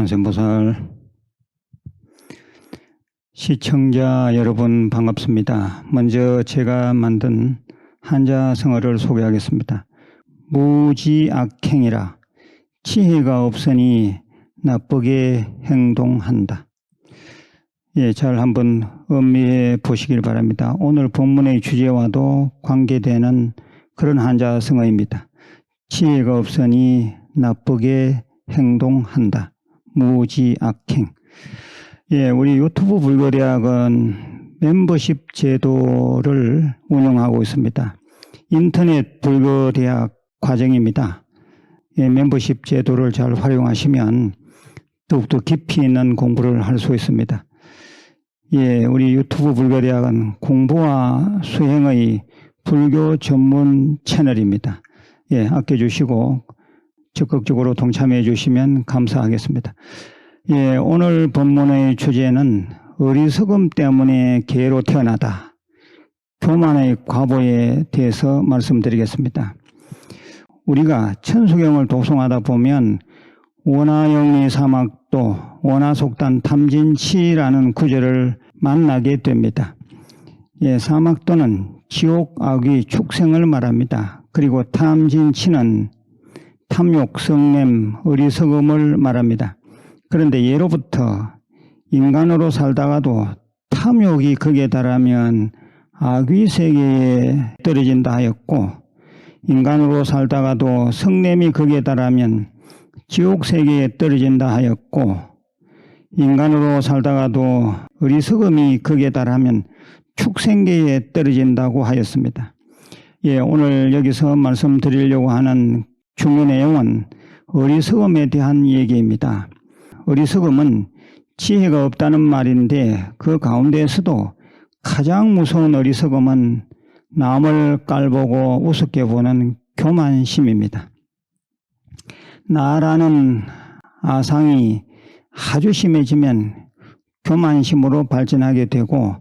관세음보살 시청자 여러분 반갑습니다. 먼저 제가 만든 한자성어를 소개하겠습니다. 무지악행이라 지혜가 없으니 나쁘게 행동한다. 예, 잘 한번 음미해 보시길 바랍니다. 오늘 본문의 주제와도 관계되는 그런 한자성어입니다. 지혜가 없으니 나쁘게 행동한다. 무지악행. 예, 우리 유튜브 불교대학은 멤버십 제도를 운영하고 있습니다. 인터넷 불교대학 과정입니다. 예, 멤버십 제도를 잘 활용하시면 더욱더 깊이 있는 공부를 할 수 있습니다. 예, 우리 유튜브 불교대학은 공부와 수행의 불교 전문 채널입니다. 예, 아껴주시고 적극적으로 동참해 주시면 감사하겠습니다. 예, 오늘 본문의 주제는 어리석음 때문에 개로 태어나다. 교만의 과보에 대해서 말씀드리겠습니다. 우리가 천수경을 독송하다 보면 원하영리 사막도 원하속단 탐진치라는 구절을 만나게 됩니다. 예, 사막도는 지옥 악귀 축생을 말합니다. 그리고 탐진치는 탐욕, 성냄, 어리석음을 말합니다. 그런데 예로부터 인간으로 살다가도 탐욕이 극에 달하면 악귀 세계에 떨어진다 하였고 인간으로 살다가도 성냄이 극에 달하면 지옥 세계에 떨어진다 하였고 인간으로 살다가도 어리석음이 극에 달하면 축생계에 떨어진다고 하였습니다. 예, 오늘 여기서 말씀드리려고 하는 중요 내용은 어리석음에 대한 얘기입니다. 어리석음은 지혜가 없다는 말인데 그 가운데에서도 가장 무서운 어리석음은 남을 깔보고 우습게 보는 교만심입니다. 나라는 아상이 아주 심해지면 교만심으로 발전하게 되고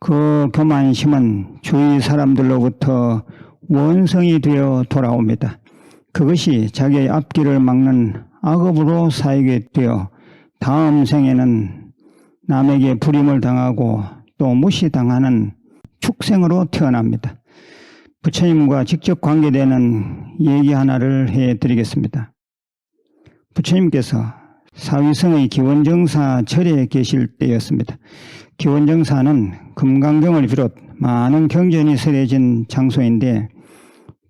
그 교만심은 주위 사람들로부터 원성이 되어 돌아옵니다. 그것이 자기의 앞길을 막는 악업으로 쌓이게 되어 다음 생에는 남에게 불임을 당하고 또 무시당하는 축생으로 태어납니다. 부처님과 직접 관계되는 얘기 하나를 해드리겠습니다. 부처님께서 사위성의 기원정사 절에 계실 때였습니다. 기원정사는 금강경을 비롯 많은 경전이 설해진 장소인데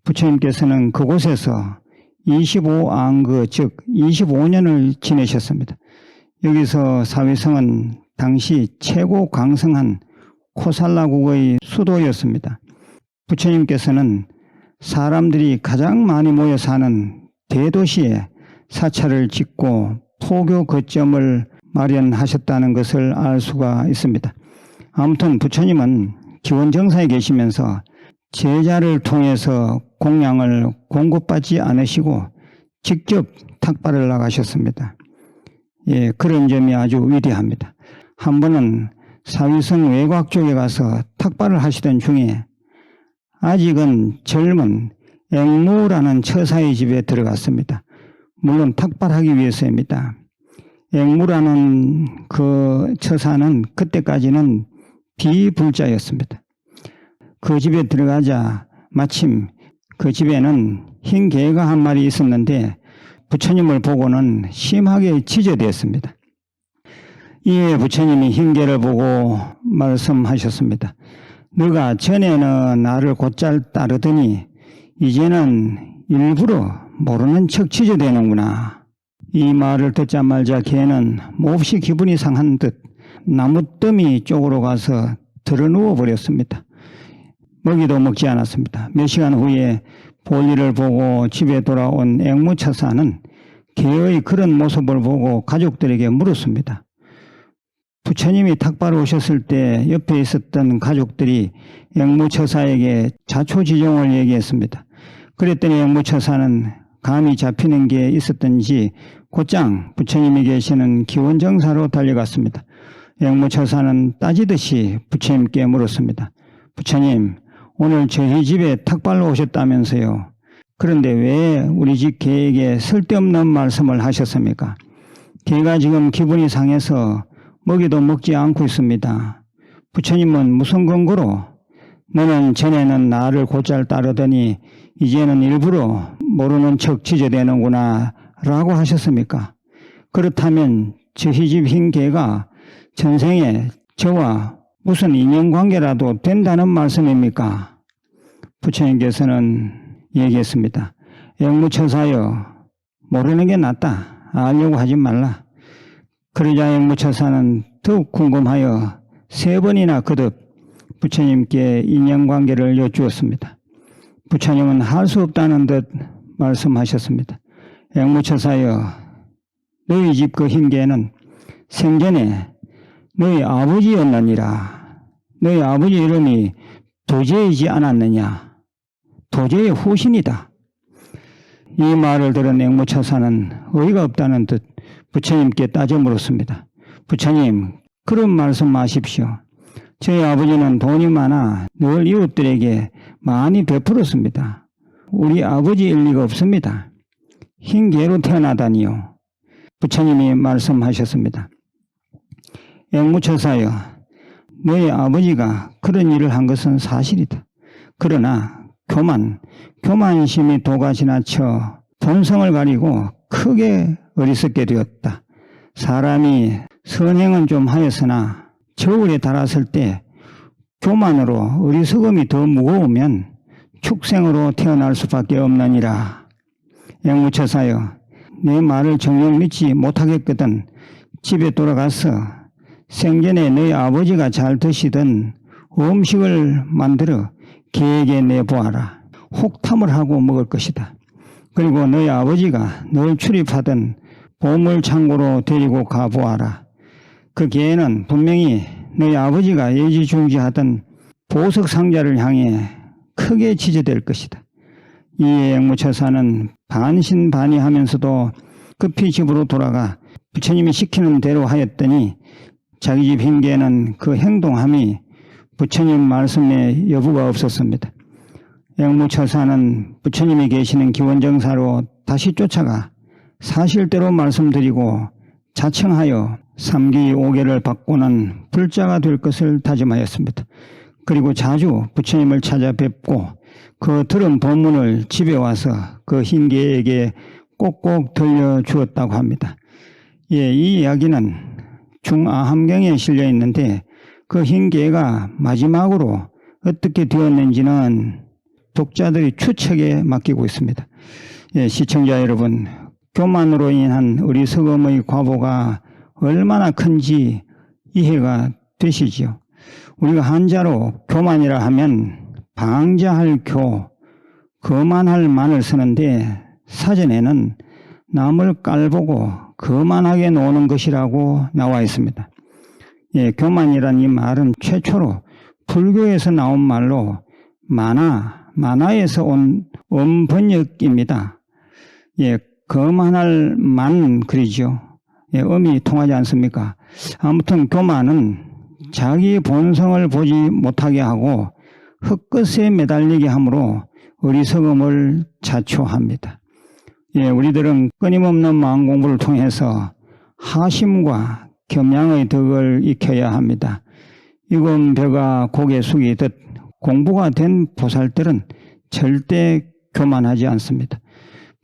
부처님께서는 그곳에서 25안그 즉 25년을 지내셨습니다. 여기서 사위성은 당시 최고 강성한 코살라국의 수도였습니다. 부처님께서는 사람들이 가장 많이 모여 사는 대도시에 사찰을 짓고 포교 거점을 마련하셨다는 것을 알 수가 있습니다. 아무튼 부처님은 기원정사에 계시면서 제자를 통해서 공양을 공급받지 않으시고 직접 탁발을 나가셨습니다. 예, 그런 점이 아주 위대합니다. 한 번은 사위성 외곽 쪽에 가서 탁발을 하시던 중에 아직은 젊은 앵무라는 처사의 집에 들어갔습니다. 물론 탁발하기 위해서입니다. 앵무라는 그 처사는 그때까지는 비불자였습니다. 그 집에 들어가자 마침 그 집에는 흰 개가 한 마리 있었는데 부처님을 보고는 심하게 치저되었습니다. 이에 부처님이 흰 개를 보고 말씀하셨습니다. 너가 전에는 나를 곧잘 따르더니 이제는 일부러 모르는 척 치저되는구나. 이 말을 듣자 말자 개는 몹시 기분이 상한 듯 나무더미 쪽으로 가서 들어누워 버렸습니다. 먹이도 먹지 않았습니다. 몇 시간 후에 볼일을 보고 집에 돌아온 앵무차사는 개의 그런 모습을 보고 가족들에게 물었습니다. 부처님이 탁발 오셨을 때 옆에 있었던 가족들이 앵무처사에게 자초지종을 얘기했습니다. 그랬더니 앵무처사는 감이 잡히는 게 있었던지 곧장 부처님이 계시는 기원정사로 달려갔습니다. 앵무처사는 따지듯이 부처님께 물었습니다. 부처님, 오늘 저희 집에 탁발로 오셨다면서요. 그런데 왜 우리 집 개에게 쓸데없는 말씀을 하셨습니까? 개가 지금 기분이 상해서 먹이도 먹지 않고 있습니다. 부처님은 무슨 근거로 너는 전에는 나를 곧잘 따르더니 이제는 일부러 모르는 척 지저대는구나 라고 하셨습니까? 그렇다면 저희 집 흰 개가 전생에 저와 무슨 인연관계라도 된다는 말씀입니까? 부처님께서는 얘기했습니다. 영무처사여 모르는 게 낫다. 알려고 하지 말라. 그러자 영무처사는 더욱 궁금하여 세 번이나 거듭 부처님께 인연관계를 여쭈었습니다. 부처님은 할 수 없다는 듯 말씀하셨습니다. 영무처사여 너희 집 그 흰개는 생전에 너희 아버지였느니라. 너희 아버지 이름이 도제이지 않았느냐. 도제의 후신이다. 이 말을 들은 앵무처사는 어이가 없다는 듯 부처님께 따져 물었습니다. 부처님, 그런 말씀 마십시오. 저희 아버지는 돈이 많아 늘 이웃들에게 많이 베풀었습니다. 우리 아버지일 리가 없습니다. 흰 개로 태어나다니요. 부처님이 말씀하셨습니다. 앵무처사여, 너희 아버지가 그런 일을 한 것은 사실이다. 그러나 교만, 교만심이 도가 지나쳐 본성을 가리고 크게 어리석게 되었다. 사람이 선행은 좀 하였으나 저울에 달았을 때 교만으로 어리석음이 더 무거우면 축생으로 태어날 수밖에 없느니라. 영무처사여, 내 말을 정녕 믿지 못하겠거든 집에 돌아가서 생전에 너희 아버지가 잘 드시던 음식을 만들어 개에게 내보아라. 혹탐을 하고 먹을 것이다. 그리고 너희 아버지가 늘 출입하던 보물 창고로 데리고 가보아라. 그 개는 분명히 너희 아버지가 예지중지하던 보석 상자를 향해 크게 지저댈 것이다. 이에 앵무처사는 반신반의하면서도 급히 집으로 돌아가 부처님이 시키는 대로 하였더니 자기 집 흰개는 그 행동함이 부처님 말씀에 여부가 없었습니다. 앵무처사는 부처님이 계시는 기원정사로 다시 쫓아가 사실대로 말씀드리고 자청하여 삼기 오계를 받고는 불자가 될 것을 다짐하였습니다. 그리고 자주 부처님을 찾아뵙고 그 들은 본문을 집에 와서 그 흰개에게 꼭꼭 들려주었다고 합니다. 예, 이 이야기는 중아 함경에 실려 있는데 그 흰개가 마지막으로 어떻게 되었는지는 독자들이 추측에 맡기고 있습니다. 예, 시청자 여러분, 교만으로 인한 어리석음의 과보가 얼마나 큰지 이해가 되시지요. 우리가 한자로 교만이라 하면 방자할 교, 거만할 만을 쓰는데 사전에는 남을 깔보고 거만하게 노는 것이라고 나와 있습니다. 예, 교만이란 이 말은 최초로 불교에서 나온 말로 만화, 만화에서 온 음번역입니다. 예, 거만할 만 그리죠. 예, 음이 통하지 않습니까? 아무튼 교만은 자기 본성을 보지 못하게 하고 흙끝에 매달리게 하므로 어리석음을 자초합니다. 예, 우리들은 끊임없는 마음 공부를 통해서 하심과 겸양의 덕을 익혀야 합니다. 이건 벼가 고개 숙이듯 공부가 된 보살들은 절대 교만하지 않습니다.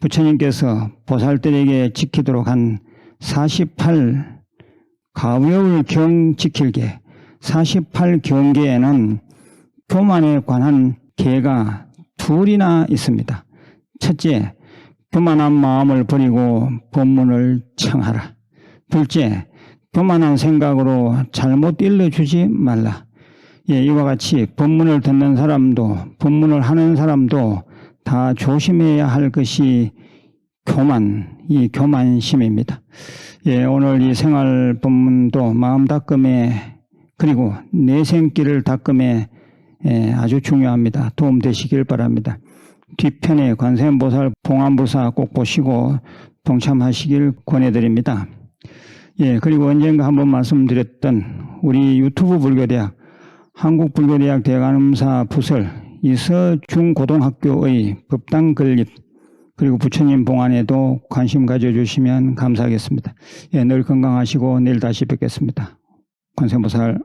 부처님께서 보살들에게 지키도록 한 48 가위을 경 지킬게 48 경계에는 교만에 관한 계가 둘이나 있습니다. 첫째, 교만한 마음을 버리고 법문을 청하라. 둘째, 교만한 생각으로 잘못 일러주지 말라. 예, 이와 같이 법문을 듣는 사람도 법문을 하는 사람도 다 조심해야 할 것이 교만, 이 교만심입니다. 예, 오늘 이 생활 법문도 마음 닦음에 그리고 내생길을 닦음에 예, 아주 중요합니다. 도움 되시길 바랍니다. 뒤편에 관세음보살 봉안부사 꼭 보시고 동참하시길 권해드립니다. 예, 그리고 언젠가 한번 말씀드렸던 우리 유튜브 불교대학 한국불교대학 대관음사 부설 이서중고등학교의 법당 건립 그리고 부처님 봉안에도 관심 가져주시면 감사하겠습니다. 예, 늘 건강하시고 내일 다시 뵙겠습니다. 관세음보살